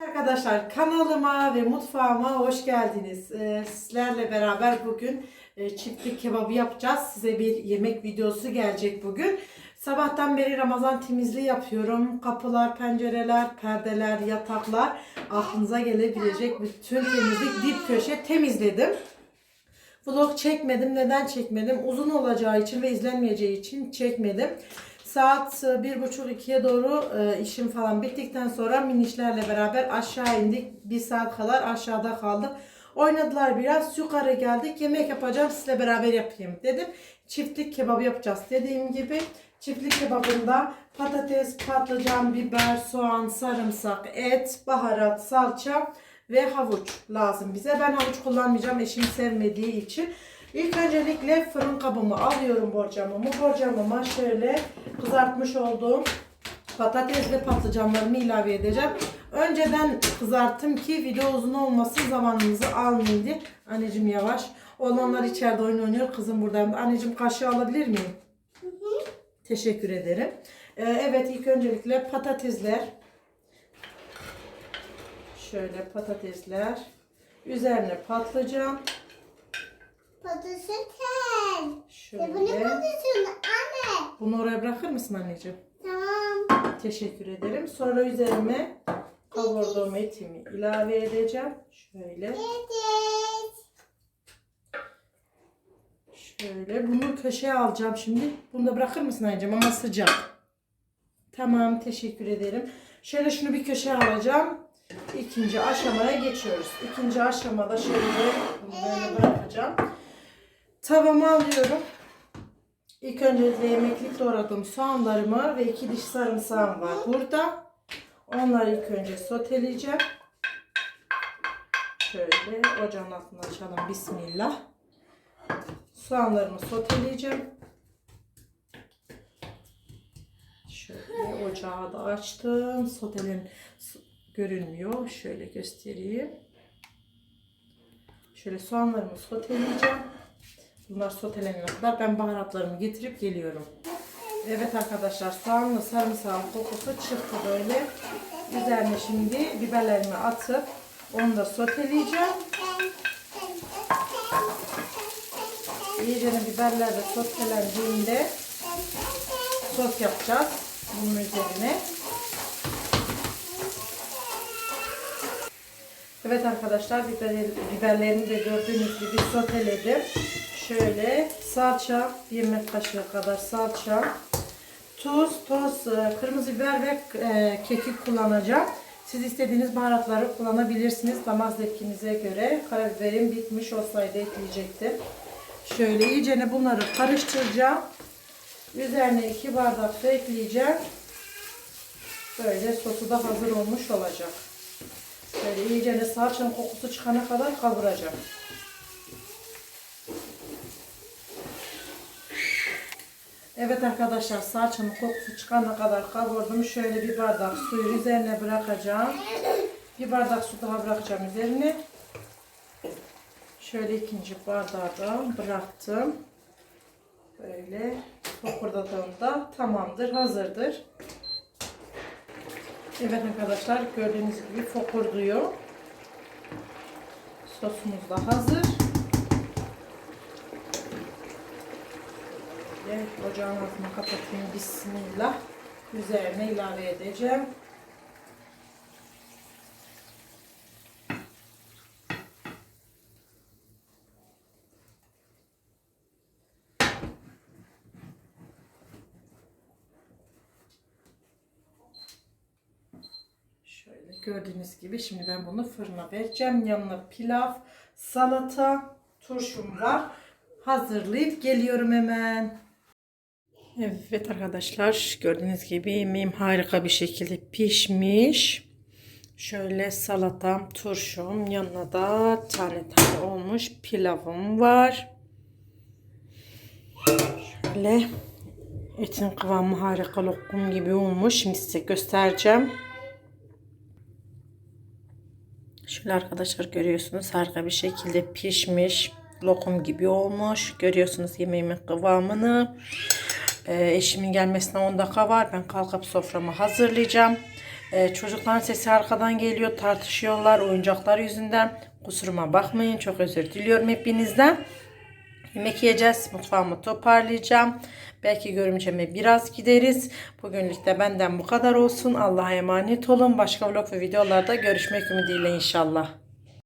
Arkadaşlar kanalıma ve mutfağıma hoş geldiniz. Ee, sizlerle beraber bugün e, çiftlik kebabı yapacağız. Size bir yemek videosu gelecek bugün. Sabahtan beri Ramazan temizliği yapıyorum. Kapılar, pencereler, perdeler, yataklar aklınıza gelebilecek bütün temizlik dip köşe temizledim. Vlog çekmedim. Neden çekmedim? Uzun olacağı için ve izlenmeyeceği için çekmedim. Saat e, bir buçuk ikiye doğru e, işim falan bittikten sonra minişlerle beraber aşağı indik. Bir saat kadar aşağıda kaldık. Oynadılar biraz. Yukarı geldik. Yemek yapacağım. Sizle beraber yapayım dedim. Çiftlik kebabı yapacağız. Dediğim gibi çiftlik kebabında patates, patlıcan, biber, soğan, sarımsak, et, baharat, salça ve havuç lazım bize. Ben havuç kullanmayacağım eşim sevmediği için. İlk öncelikle fırın kabımı alıyorum borcamımı. Borcamıma şöyle kızartmış olduğum patates ve patlıcanlarımı ilave edeceğim. Önceden kızarttım ki video uzun olmasın zamanınızı almayın diye. Anneciğim yavaş. Olanlar içeride oyun oynuyor. Kızım buradayım. Anneciğim kaşığı alabilir miyim? Teşekkür ederim. Ee, evet ilk öncelikle patatesler. Şöyle patatesler. Üzerine patlıcan. Patates tel. Ya bu ne Şöyle. patates anne? Bunu oraya bırakır mısın anneciğim? Tamam. Teşekkür ederim. Sonra üzerine kavurduğum etimi ilave edeceğim. Şöyle. Patates. Şöyle. Bunu köşeye alacağım şimdi. Bunu da bırakır mısın anneciğim ama sıcak. Tamam. Teşekkür ederim. Şöyle şunu bir köşeye alacağım. İkinci aşamaya geçiyoruz. İkinci aşamada şöyle bunu. Tavamı alıyorum. İlk önce yemeklik doğradığım soğanlarımı ve iki diş sarımsağım var burada. Onları ilk önce soteleyeceğim. Şöyle ocağın altını açalım. Bismillah. Soğanlarımı soteleyeceğim. Şöyle ocağı da açtım. Sotelen görünmüyor. Şöyle göstereyim. Şöyle soğanlarımı soteleyeceğim. Bunlar sotelenene kadar ben baharatlarımı getirip geliyorum. Evet arkadaşlar soğanla sarımsağın kokusu çıktı böyle. Üzerine şimdi biberlerimi atıp onu da soteleyeceğim. İyice biberler de sotelendiğinde sos yapacağız bunun üzerine. Evet arkadaşlar biber, biberlerimi de gördüğünüz gibi soteledim. Şöyle salça, bir yemek kaşığı kadar salça, tuz, toz, e, kırmızı biber ve e, kekik kullanacağım. Siz istediğiniz baharatları kullanabilirsiniz. Damak zevkinize göre. Karabiberim bitmiş olsaydı ekleyecektim. Şöyle iyicene bunları karıştıracağım. Üzerine iki bardak su ekleyeceğim. Böyle sosu da hazır olmuş olacak. Böyle iyicene salçanın kokusu çıkana kadar kavuracağım. Evet arkadaşlar salçanın kokusu çıkana kadar kavurdum. Şöyle bir bardak suyu üzerine bırakacağım. Bir bardak su daha bırakacağım üzerine. Şöyle ikinci bardağı da bıraktım. Böyle fokurdadığımda tamamdır, hazırdır. Evet arkadaşlar gördüğünüz gibi fokurduyor. Sosumuz da hazır. Ve ocağın altını kapatayım. Bismillah. Üzerine ilave edeceğim. Şöyle gördüğünüz gibi şimdi ben bunu fırına vereceğim. Yanına pilav, salata, turşum var. Hazırlayıp geliyorum hemen. Evet arkadaşlar gördüğünüz gibi yemeğim harika bir şekilde pişmiş. Şöyle salatam, turşum, yanına da tane tane olmuş pilavım var. Şöyle etin kıvamı harika lokum gibi olmuş. Şimdi size göstereceğim. Şöyle arkadaşlar görüyorsunuz harika bir şekilde pişmiş. Lokum gibi olmuş. Görüyorsunuz yemeğimin kıvamını. Ee, eşimin gelmesine 10 dakika var. Ben kalkıp soframı hazırlayacağım. Ee, çocukların sesi arkadan geliyor. Tartışıyorlar oyuncaklar yüzünden. Kusuruma bakmayın. Çok özür diliyorum hepinizden. Yemek yiyeceğiz. Mutfağımı toparlayacağım. Belki görümceme biraz gideriz. Bugünlük de benden bu kadar olsun. Allah'a emanet olun. Başka vlog ve videolarda görüşmek ümidiyle inşallah.